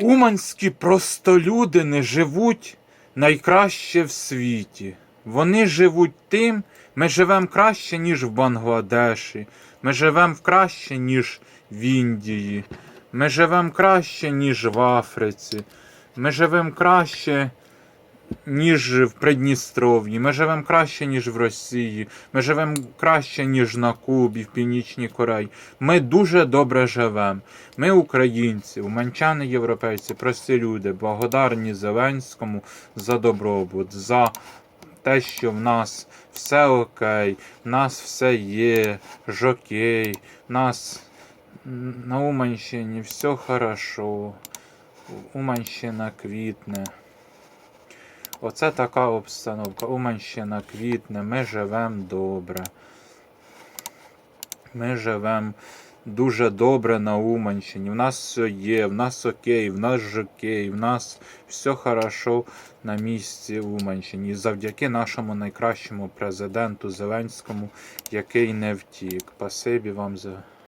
Уманські простолюдини живуть найкраще в світі. Вони живуть тим, ми живемо краще, ніж в Бангладеші. Ми живемо краще, ніж в Індії. Ми живемо краще, ніж в Африці. Ми живемо краще, ніж в Придністров'ї. Ми живемо краще, ніж в Росії. Ми живемо краще, ніж на Кубі, в Північній Кореї. Ми дуже добре живемо. Ми, українці, уманчани європейці, прості люди, благодарні Зеленському за добробут, за те, що в нас все окей, в нас все є, жокей, в нас на Уманщині все хорошо. Уманщина квітне. Оце така обстановка. Уманщина квітне, ми живемо добре. Ми живемо дуже добре на Уманщині. В нас все є, в нас окей, в нас жокей, в нас все хорошо на місці Уманщині. І завдяки нашому найкращому президенту Зеленському, який не втік. Спасибі вам за.